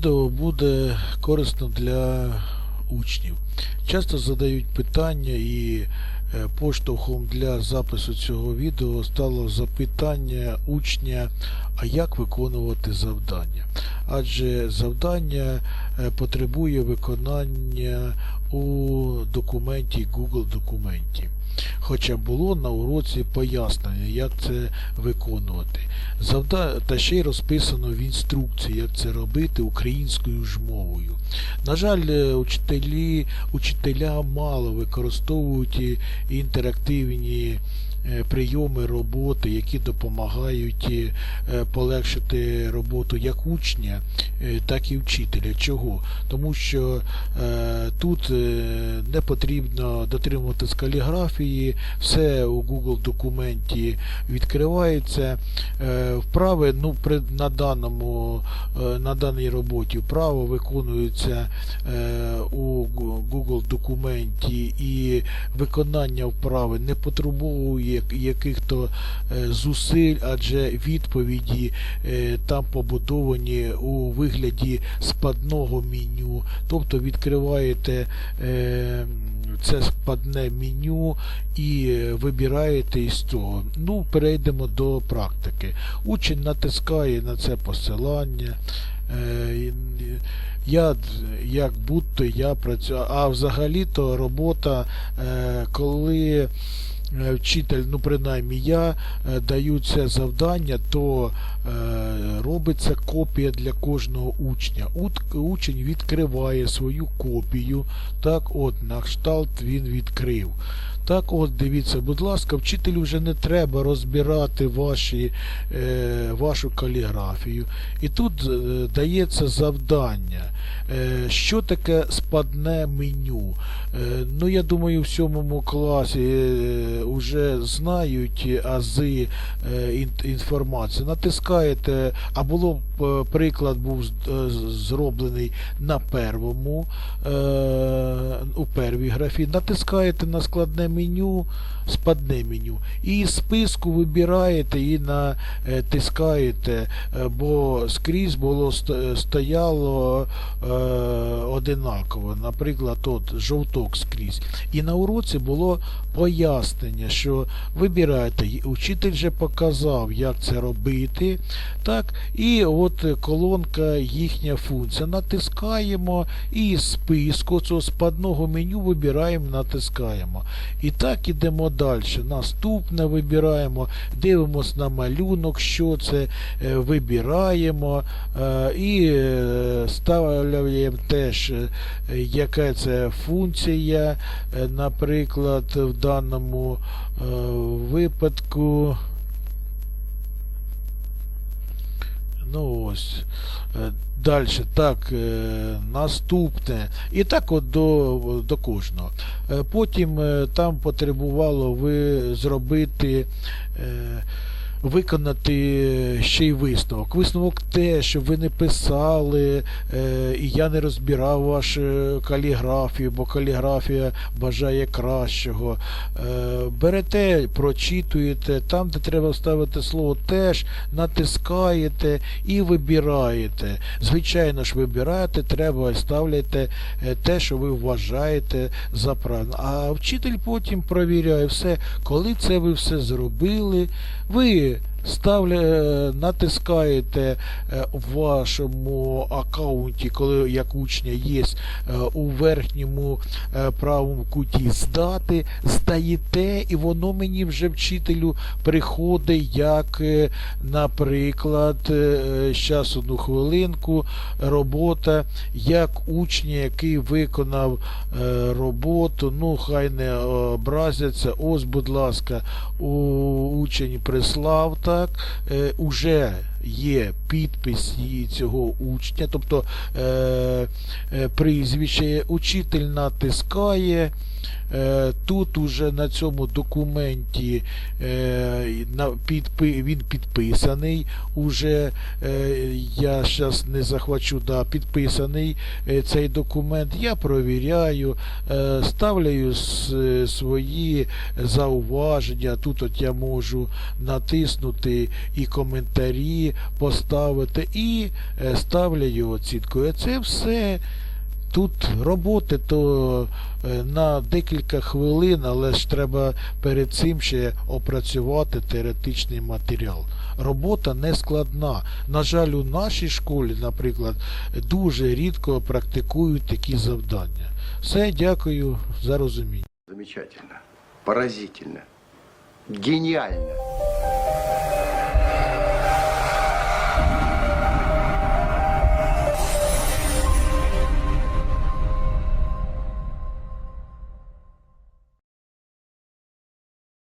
Відео буде корисно для учнів. Часто задають питання і е, поштовхом для запису цього відео стало запитання учня, а як виконувати завдання. Адже завдання е, потребує виконання у документі Google документі. Хоча було на уроці пояснення, як це виконувати. Завда... Та ще й розписано в інструкції, як це робити українською ж мовою. На жаль, е, учителі, учителя мало використовують інтерактивні прийоми роботи, які допомагають е, полегшити роботу як учня, е, так і вчителя. Чого? Тому що е, тут е, не потрібно дотримуватись каліграфії, все у Google документі відкривається. Е, вправи ну, на, даному, е, на даній роботі вправо виконуються е, у Google документі і виконання вправи не потребує яких-то е, зусиль, адже відповіді е, там побудовані у вигляді спадного меню. Тобто відкриваєте е, це спадне меню і вибираєте із цього. Ну, перейдемо до практики. Учень натискає на це посилання. Я як будто я працюю. А взагалі-то робота, коли вчитель, ну принаймні я е, даю це завдання, то е, робиться копія для кожного учня. Учень відкриває свою копію. Так, от, на кшталт він відкрив. Так, от, дивіться, будь ласка, вчителю вже не треба розбирати ваші, е, вашу каліграфію. І тут е, дається завдання. Е, що таке спадне меню? Е, ну, я думаю, в сьомому класі е, вже знають ази е, інформації. Натискаєте, а було е, приклад був е, зроблений на первому, е, у первій графі. Натискаєте на складне меню, спадне меню. І з списку вибираєте і натискаєте, е, бо скрізь було стояло е, одинаково. Наприклад, от жовток скрізь. І на уроці було пояснення, що вибираєте, учитель вже показав, як це робити. Так, і от колонка їхня функція. Натискаємо і з списку цього спадного меню вибираємо, натискаємо. І так ідемо далі. Наступне вибираємо, дивимось на малюнок, що це, е, вибираємо е, і е, ставляємо теж, е, яка це функція. Е, Наприклад, в даному е, випадку. Ну ось. Далі, так, наступне. І так от до, до кожного. Потім там потребувало ви зробити. Е, Виконати ще й висновок. Висновок те, що ви не писали, е, і я не розбирав вашу каліграфію, бо каліграфія бажає кращого. Е, берете, прочитуєте, там, де треба вставити слово теж, натискаєте і вибираєте. Звичайно ж, вибираєте, треба ставляєте е, те, що ви вважаєте за правильне. А вчитель потім провіряє все, коли це ви все зробили, ви ставля, е, натискаєте е, в вашому аккаунті, коли як учня є е, у верхньому правому куті здати, здаєте, і воно мені вже вчителю приходить, як, наприклад, зараз одну хвилинку, робота, як учня, який виконав роботу, ну хай не образяться. Ось, будь ласка, учень прислав так, е, уже є підпис її цього учня, тобто е, е, прізвище, учитель натискає. Е, Тут уже на цьому документі е, на, підпи, він підписаний. Уже е, я зараз не захвачу, да, підписаний е, цей документ. Я провіряю, е, ставляю с- свої зауваження. Тут от я можу натиснути і коментарі поставити і е, ставлю оцінку. І це все. Тут роботи то е, на декілька хвилин, але ж треба перед цим ще опрацювати теоретичний матеріал. Робота не складна. На жаль, у нашій школі, наприклад, дуже рідко практикують такі завдання. Все, дякую за розуміння. Замечательно, поразительно, гениально.